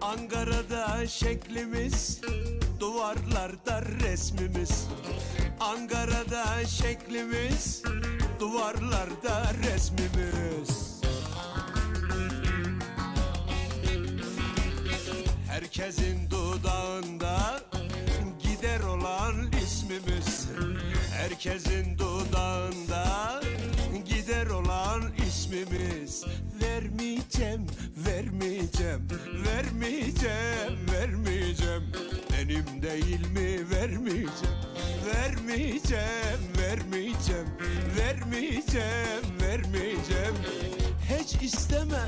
Ankara'da şeklimiz Duvarlarda resmimiz. Ankara'da şeklimiz Duvarlarda resmimiz. Herkesin dudağında gider olan ismimiz. Herkesin dudağında ismimiz. Vermeyeceğim, vermeyeceğim, vermeyeceğim, vermeyeceğim. Benim değil mi? Vermeyeceğim Vermeyeceğim, vermeyeceğim, vermeyeceğim, vermeyeceğim. Hiç isteme,